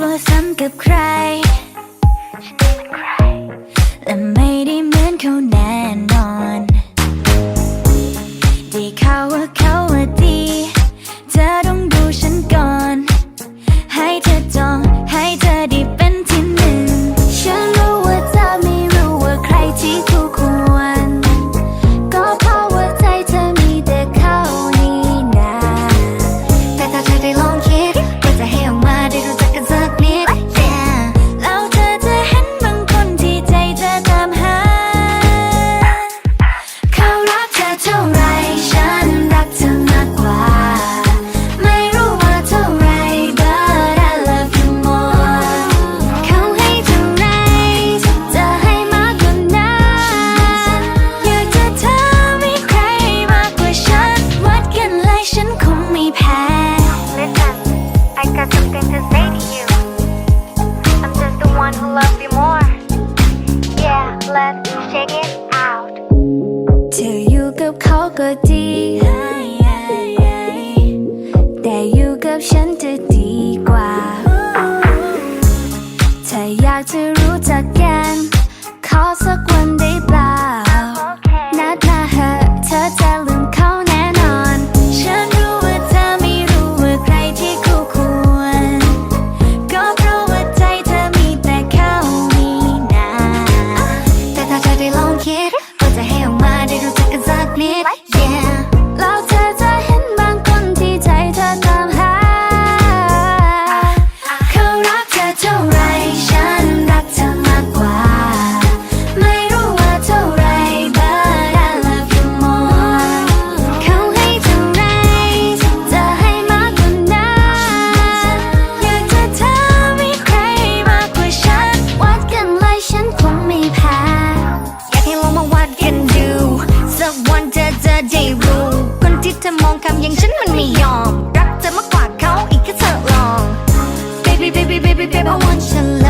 กลัวซ้ำกับใคร และไม่ได้เหมือนเขาไหน ก็ดี แต่อยู่กับฉันจะดีกว่า ถ้าอยากจะรู้จัก 来。างฉันมันไม่ยอม รักเธอมากกว่าเขาอีกแค่เธอลอง baby baby baby baby I want your love